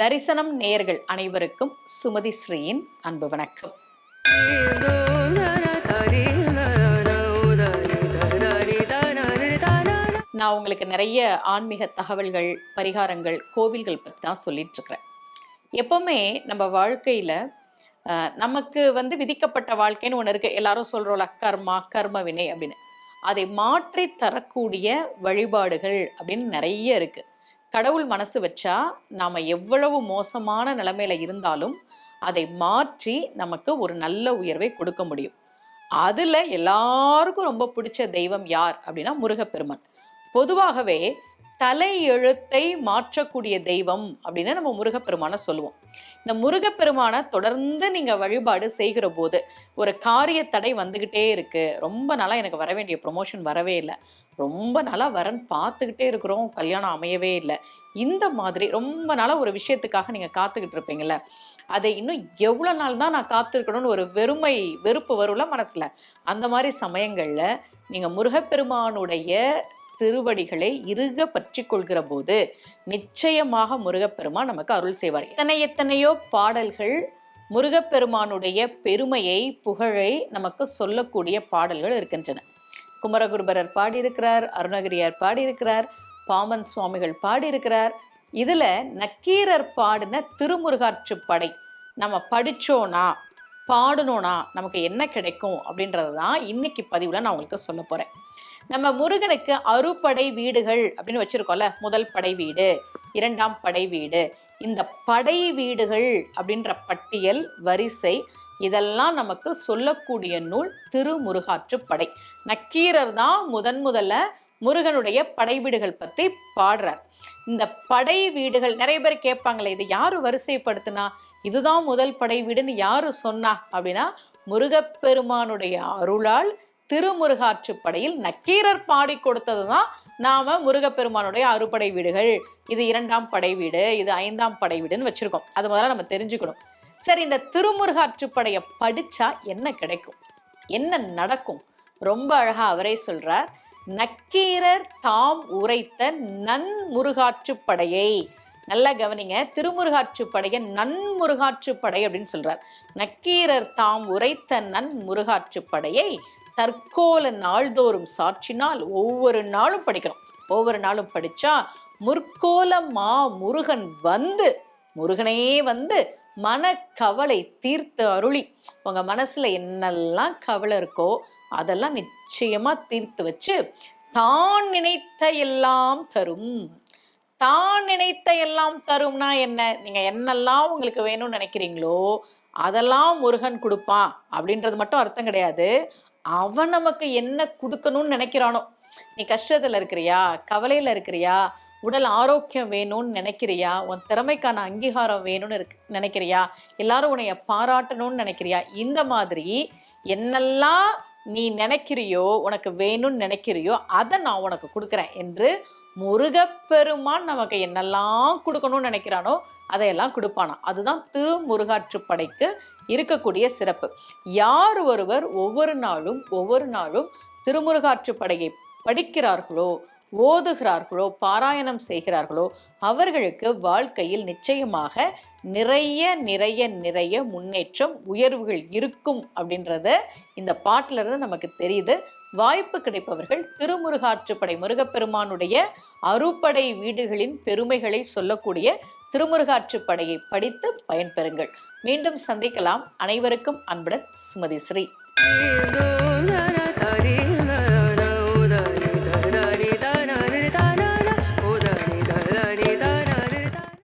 தரிசனம் நேர்கள் அனைவருக்கும் சுமதி ஸ்ரீயின் அன்பு வணக்கம். நான் உங்களுக்கு நிறைய ஆன்மீக தகவல்கள் பரிகாரங்கள் கோவில்கள் பற்றி தான் சொல்லிட்டு இருக்கிறேன் எப்பவுமே நம்ம வாழ்க்கையில நமக்கு வந்து விதிக்கப்பட்ட வாழ்க்கைன்னு ஒன்று இருக்கு. எல்லாரும் சொல்றோம்ல கர்மா கர்ம வினை அப்படின்னு. அதை மாற்றி தரக்கூடிய வழிபாடுகள் அப்படின்னு நிறைய இருக்குது கடவுள் மனசு வச்சா நாம எவ்வளவு மோசமான நிலைமையில இருந்தாலும் அதை மாற்றி நமக்கு ஒரு நல்ல உயர்வை கொடுக்க முடியும். அதுல எல்லாருக்கும் ரொம்ப பிடிச்ச தெய்வம் யார் அப்படின்னா முருகப்பெருமன். பொதுவாகவே தலை எழுத்தை மாற்றக்கூடிய தெய்வம் அப்படின்னு நம்ம முருகப்பெருமானை சொல்லுவோம். இந்த முருகப்பெருமானை தொடர்ந்து நீங்கள் வழிபாடு செய்கிற போது ஒரு காரிய தடை வந்துக்கிட்டே இருக்குது ரொம்ப நாளாக எனக்கு வர வேண்டிய ப்ரொமோஷன் வரவே இல்லை. ரொம்ப நாளாக வரன் பார்த்துக்கிட்டே இருக்கிறோம். கல்யாணம் அமையவே இல்லை. இந்த மாதிரி ரொம்ப நாளாக ஒரு விஷயத்துக்காக நீங்கள் காத்துக்கிட்டு இருப்பீங்கள அதை இன்னும் எவ்வளோ நாள் தான் நான் காத்திருக்கணும்னு ஒரு வெறுமை வெறுப்பு வரும்ல மனசில்? அந்த மாதிரி சமயங்களில் நீங்கள் முருகப்பெருமானுடைய திருவடிகளை இறுக பற்றி கொள்கிற போது நிச்சயமாக முருகப்பெருமான் நமக்கு அருள் செய்வார். எத்தனை எத்தனையோ பாடல்கள் முருகப்பெருமானுடைய பெருமையை புகழை நமக்கு சொல்லக்கூடிய பாடல்கள் இருக்கின்றன. குமரகுருபரர் பாடியிருக்கிறார் அருணகிரியார் பாடியிருக்கிறார் பாமன் சுவாமிகள் பாடியிருக்கிறார். இதில் நக்கீரர் பாடின திருமுருகாற்று படை நம்ம படிச்சோனா பாடணும்னா நமக்கு என்ன கிடைக்கும் அப்படின்றது தான் இன்னைக்கு பதிவில் நான் உங்களுக்கு சொல்ல போகிறேன் நம்ம முருகனுக்கு அறுபடை வீடுகள் அப்படின்னு வச்சிருக்கோம்ல. முதல் படை வீடு இரண்டாம் படை வீடு. இந்த படை வீடுகள் அப்படின்ற பட்டியல் வரிசை இதெல்லாம் நமக்கு சொல்லக்கூடிய நூல் திருமுருகாற்றுப்படை நக்கீரர் தான் முதன் முதல்ல முருகனுடைய படை வீடுகள் பற்றி பாடுறார். இந்த படை வீடுகள் நிறைய பேர் கேட்பாங்களே இது யார் வரிசைப்படுத்தினா? இதுதான் முதல் படை வீடுன்னு யார் சொன்னா? அப்படின்னா முருகப்பெருமானுடைய அருளால் திருமுருகாற்றுப்படையில் நக்கீரர் பாடி கொடுத்தது தான் நாம முருகப்பெருமானுடைய அறுபடை வீடுகள். இது இரண்டாம் படை வீடு இது ஐந்தாம் படை வீடுன்னு வச்சிருக்கோம். அது முதல்ல நம்ம தெரிஞ்சுக்கணும். சரி இந்த திருமுருகாற்றுப்படையை படிச்சா என்ன கிடைக்கும்? என்ன நடக்கும்? ரொம்ப அழகா அவரே சொல்றார். நக்கீரர் தாம் உரைத்த நன்முருகாற்றுப்படையை. நல்லா கவனிங்க. திருமுருகாற்றுப்படையை நன்முருகாற்றுப்படை அப்படின்னு சொல்றார். நக்கீரர் தாம் உரைத்த நன்முருகாற்றுப்படையை தற்கோல நாள்தோறும் சாற்றினால் ஒவ்வொரு நாளும் படிக்கிறோம். ஒவ்வொரு நாளும் படித்தா முற்கோல மா முருகன் வந்து முருகனே வந்து மனக்கவலை தீர்த்து அருளி. உங்கள் மனசில் என்னெல்லாம் கவலை இருக்கோ அதெல்லாம் நிச்சயமாக தீர்த்து வச்சு தான் நினைத்த எல்லாம் தரும். தான் நினைத்த எல்லாம் தரும்னா என்ன? நீங்கள் என்னெல்லாம் உங்களுக்கு வேணும்னு நினைக்கிறீங்களோ அதெல்லாம் முருகன் கொடுப்பான் அப்படின்றது மட்டும் அர்த்தம் கிடையாது. அவன் நமக்கு என்ன கொடுக்கணும்னு நினைக்கிறானோ? நீ கஷ்டத்தில் இருக்கிறியா? கவலையில் இருக்கிறியா? உடல் ஆரோக்கியம் வேணும்னு நினைக்கிறியா? உன் திறமைக்கான அங்கீகாரம் வேணும்னு இருக்கு நினைக்கிறியா? எல்லாரும் உன்னைய பாராட்டணும்னு நினைக்கிறியா? இந்த மாதிரி என்னெல்லாம் நீ நினைக்கிறியோ உனக்கு வேணும்னு நினைக்கிறியோ அதை நான் உனக்கு கொடுக்குறேன் என்று முருகப்பெருமான் நமக்கு என்னெல்லாம் கொடுக்கணும்னு நினைக்கிறானோ அதையெல்லாம் கொடுப்பானா அதுதான் திருமுருகாற்றுப்படைக்கு இருக்கக்கூடிய சிறப்பு. யார் ஒருவர் ஒவ்வொரு நாளும் ஒவ்வொரு நாளும் திருமுருகாற்றுப்படையை படிக்கிறார்களோ ஓதுகிறார்களோ பாராயணம் செய்கிறார்களோ அவர்களுக்கு வாழ்க்கையில் நிச்சயமாக நிறைய நிறைய நிறைய முன்னேற்றம் உயர்வுகள் இருக்கும் அப்படின்றத இந்த பாட்டிலிருந்து நமக்கு தெரியுது. வாய்ப்பு கிடைப்பவர்கள் திருமுருகாற்றுப்படை முருகப்பெருமானுடைய அறுபடை வீடுகளின் பெருமைகளை சொல்லக்கூடிய திருமுருகாற்றுப்படையை படித்து பயன்பெறுங்கள். மீண்டும் சந்திக்கலாம். அனைவருக்கும் அன்புடன் சுமதி ஸ்ரீ.